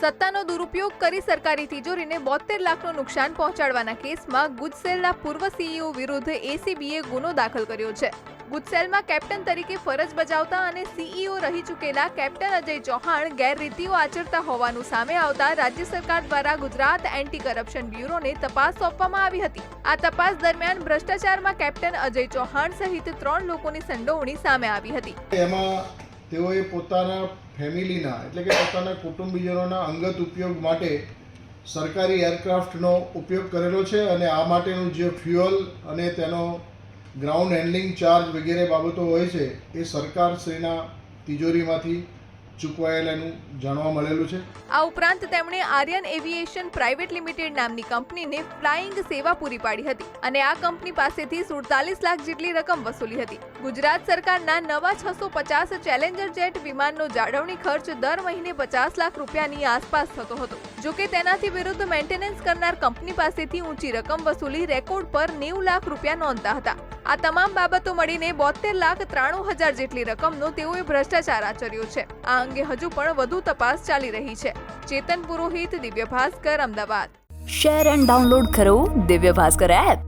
સત્તાનો દુરુપયોગ કરી સરકારી તિજોરીને બોતેર લાખનું નુકસાન પહોંચાડવાના કેસમાં ગુજસેલના પૂર્વ સીઈઓ વિરુદ્ધ એસીબીએ ગુનો દાખલ કર્યો છે. ગુજસેલમાં કેપ્ટન તરીકે ફરજ બજાવતા અને સીઈઓ રહી ચૂકેલા કેપ્ટન અજય ચૌહાણ ગેરરીતિઓ આચરતા હોવાનું સામે આવતા રાજ્ય સરકાર દ્વારા ગુજરાત એન્ટી કરપ્શન બ્યુરોને તપાસ સોંપવામાં આવી હતી. આ તપાસ દરમિયાન ભ્રષ્ટાચારમાં કેપ્ટન અજય ચૌહાણ સહિત ત્રણ લોકોની સંડોવણી સામે આવી હતી. એમાં તેઓએ પોતાના ફેમિલીના, એટલે કે પોતાના કુટુંબીજનોના અંગત ઉપયોગ માટે સરકારી એરક્રાફ્ટનો ઉપયોગ કરેલો છે અને આ માટેનું જે ફ્યુઅલ અને તેનો ગ્રાઉન્ડ હેન્ડલિંગ ચાર્જ વગેરે બાબતો હોય છે, એ સરકારશ્રીના તિજોરીમાંથી ચૂકવાયેલાનું જાણવા મળેલું છે. આ ઉપરાંત તેમણે આર્યન એવિએશન પ્રાઇવેટ લિમિટેડ નામની કંપનીને ફ્લાઇંગ સેવા પૂરી પાડી હતી અને આ કંપની પાસેથી સુડતાલીસ લાખ જેટલી રકમ વસૂલી હતી. ગુજરાત સરકારના નવા છસો પચાસ ચેલેન્જર જેટ વિમાનનો જાળવણી ખર્ચ દર મહિને પચાસ લાખ રૂપિયાની આસપાસ થતો હતો. જોકે તેનાથી વિરુદ્ધ મેન્ટેનન્સ કરનાર કંપની પાસેથી ઊંચી રકમ વસૂલી રેકોર્ડ પર નેવું લાખ રૂપિયા નોંધતા હતા. આ તમામ બાબતો મળીને બોતેર લાખ ત્રાણું હજાર જેટલી રકમનો તેઓએ ભ્રષ્ટાચાર આચર્યો છે. આ અંગે હજુ પણ વધુ તપાસ ચાલી રહી છે. Chetan Purohit, Divya Bhaskar, Ahmedabad. Share and download કરો દિવ્ય ભાસ્કર એપ.